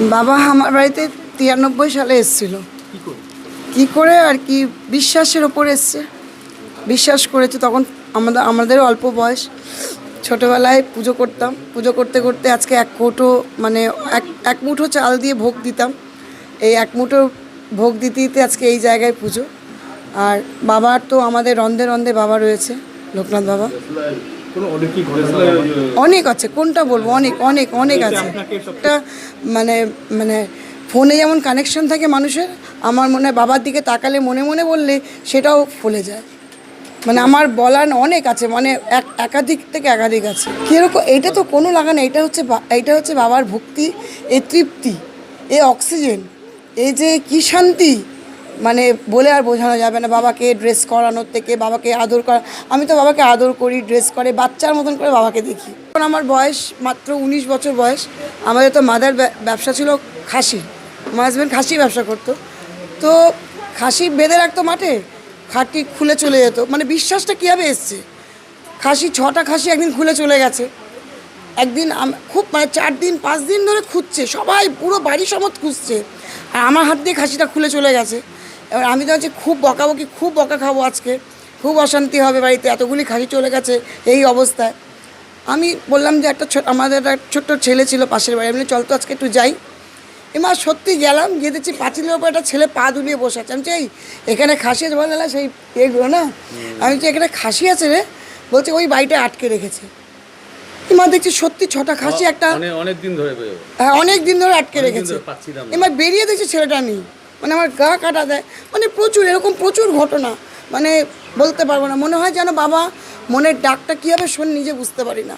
বাবা আমার বাড়িতে তিরানব্বই সালে এসেছিল। কি করে? আর কি বিশ্বাসের ওপর এসছে। বিশ্বাস করেছে তখন আমাদের আমাদের অল্প বয়স। ছোটোবেলায় পুজো করতাম। পুজো করতে করতে আজকে এক কৌটো মানে এক এক মুঠো চাল দিয়ে ভোগ দিতাম। এই এক মুঠো ভোগ দিতে দিতে আজকে এই জায়গায় পুজো। আর বাবার তো আমাদের রন্ধে রন্ধে বাবা রয়েছে লোকনাথ বাবা। অনেক আছে কোনটা বলব? অনেক অনেক অনেক আছে। একটা মানে মানে ফোনে যেমন কানেকশন থাকে মানুষের আমার মনে হয় বাবার দিকে তাকালে মনে মনে বললে সেটাও ফলে যায়। মানে আমার বলার অনেক আছে মানে এক একাধিক থেকে একাধিক আছে। কীরকম এটা তো কোনো লাগানো এটা হচ্ছে এটা হচ্ছে বাবার ভক্তি এ তৃপ্তি এ অক্সিজেন এই যে কী শান্তি। মানে বলে আর বোঝানো যাবে না, বাবাকে ড্রেস করানোর থেকে, বাবাকে আদর করা, আমি তো বাবাকে আদর করি ড্রেস করে, বাচ্চার মতন করে বাবাকে দেখি। এখন আমার বয়স মাত্র উনিশ বছর বয়স, আমাদের তো মাদার ব্যবসা ছিল খাসি, আমার হাজব্যান্ড খাসি ব্যবসা করতো। তো খাসি বেঁধে রাখতো মাঠে, খাটি খুলে চলে যেত মানে বিশ্বাসটা কীভাবে এসছে? খাসি, ছটা খাসি একদিন খুলে চলে গেছে। একদিন খুব মানে চার দিন, পাঁচ দিন ধরে খুঁজছে, সবাই পুরো বাড়ি সমত খুঁজছে। আর আমার হাত দিয়ে খাসিটা খুলে চলে গেছে। এবার আমি তো হচ্ছে খুব বকাবকি খুব বকা খাব আজকে। খুব অশান্তি হবে বাড়িতে এতগুলি খাসি চলে গেছে এই অবস্থায়। আমি বললাম যে একটা ছোট আমাদের একটা ছোট্ট ছেলে ছিল পাশের বাড়ি। আমি চল তো আজকে একটু যাই। এমা সত্যি গেলাম গিয়ে দেখছি পাঁচিলের ওপর একটা ছেলে পা দুলিয়ে বসে আছে। আমি চাই এখানে খাসি আছে? বলে সেই এগুলো না। আমি বলছি এখানে খাসি আছে রে? বলছে ওই বাড়িটা আটকে রেখেছে। এমা দেখছি সত্যি ছটা খাসি একটা অনেক দিন ধরে হ্যাঁ অনেক দিন ধরে আটকে রেখেছে। এবার বেরিয়ে দেখছি ছেলেটা নেই মানে আমার গা কাটা দেয়। মানে প্রচুর এরকম প্রচুর ঘটনা। মানে বলতে পারব না। মনে হয় যেন বাবা মনের ডাকটা কীভাবে শোন নিজে বুঝতে পারি না।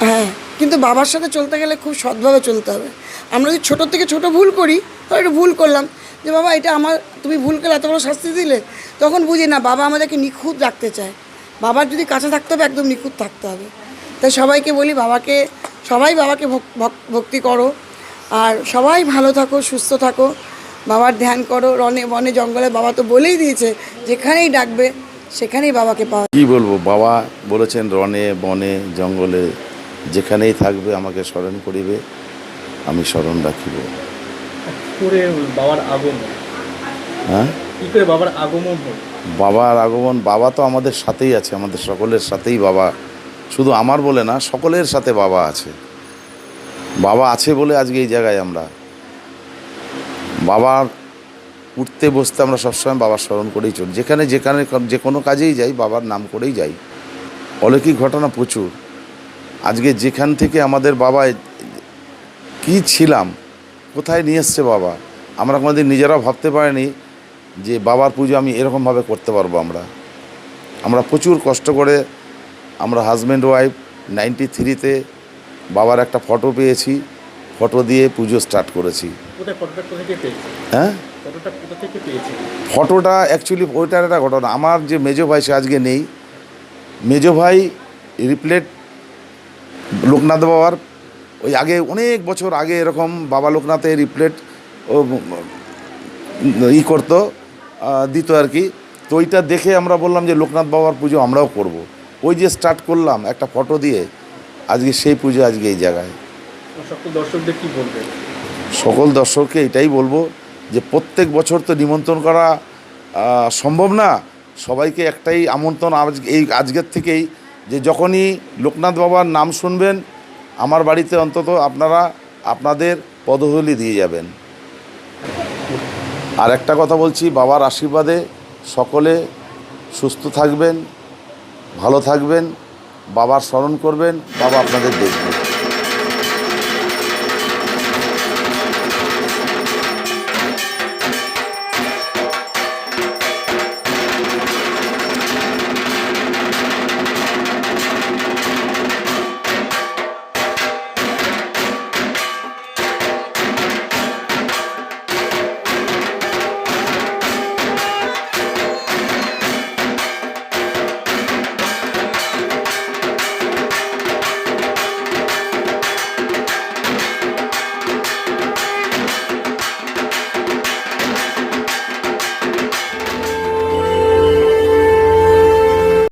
হ্যাঁ কিন্তু বাবার সাথে চলতে গেলে খুব সৎভাবে চলতে হবে। আমরা যদি ছোটোর থেকে ছোট ভুল করি তো একটু ভুল করলাম। যে বাবা এটা আমার তুমি ভুল করলে এত বড় শাস্তি দিলে তখন বুঝি না বাবা আমাদেরকে নিখুঁত রাখতে চায়। বাবার যদি কাছে থাকতে হবে একদম নিখুঁত থাকতে হবে। তাই সবাইকে বলি বাবাকে সবাই বাবাকে ভক- ভক- ভক্তি করো। আর সবাই ভালো থাকো সুস্থ থাকো। বাবার ধ্যান করো রনে বনে জঙ্গলে বাবা তো বলেই দিয়েছে যেখানেই ডাকবে সেখানেই বাবাকে পাওয়া কি বলব বাবা বলেছেন রনে বনে জঙ্গলে যেখানেই থাকবে আমাকে স্মরণ করিবে আমি স্মরণ রাখিব। বাবার আগমন। হ্যাঁ? বাবার আগমন বাবার আগমন বাবা তো আমাদের সাথেই আছে আমাদের সকলের সাথেই বাবা। শুধু আমার বলে না সকলের সাথে বাবা আছে। বাবা আছে বলে আজকে এই জায়গায় আমরা। বাবার উঠতে বসতে আমরা সবসময় বাবার স্মরণ করেই চলি। যেখানে যেখানে যে কোনো কাজেই যাই, বাবার নাম করেই যাই। অলৌকিক ঘটনা প্রচুর। আজকে যেখান থেকে আমাদের বাবা কি ছিলাম, কোথায় নিয়ে এসছে বাবা, আমরা কোনোদিন নিজেরাও ভাবতে পারিনি যে বাবার পুজো আমি এরকমভাবে করতে পারব আমরা। আমরা প্রচুর কষ্ট করে আমরা হাজব্যান্ড ওয়াইফ নাইনটি থ্রিতে বাবার একটা ফটো পেয়েছি। ফটো দিয়ে পুজো স্টার্ট করেছি। হ্যাঁ? ফটোটা অ্যাকচুয়ালি ওইটার একটা ঘটনা। আমার যে মেজো ভাই সে আজকে নেই। মেজো ভাই রিপ্লেট লোকনাথ বাবার ওই আগে অনেক বছর আগে এরকম বাবা লোকনাথের রিপ্লেট ও ই করতো দিত আর কি। তো ওইটা দেখে আমরা বললাম যে লোকনাথ বাবার পুজো আমরাও করব। ওই যে স্টার্ট করলাম একটা ফটো দিয়ে আজকে সেই পুজো আজকে এই জায়গায়। সকল দর্শকদের কি বলবেন? সকল দর্শককে এটাই বলব যে প্রত্যেক বছর তো নিমন্ত্রণ করা সম্ভব না। সবাইকে একটাই আমন্ত্রণ আজ, এই আজকের থেকেই যে যখনই লোকনাথ বাবার নাম শুনবেন, আমার বাড়িতে অন্তত আপনারা আপনাদের পদধূলি দিয়ে যাবেন। আর একটা কথা বলছি, বাবার আশীর্বাদে সকলে সুস্থ থাকবেন, ভালো থাকবেন, বাবার স্মরণ করবেন, বাবা আপনাদের দেখবেন।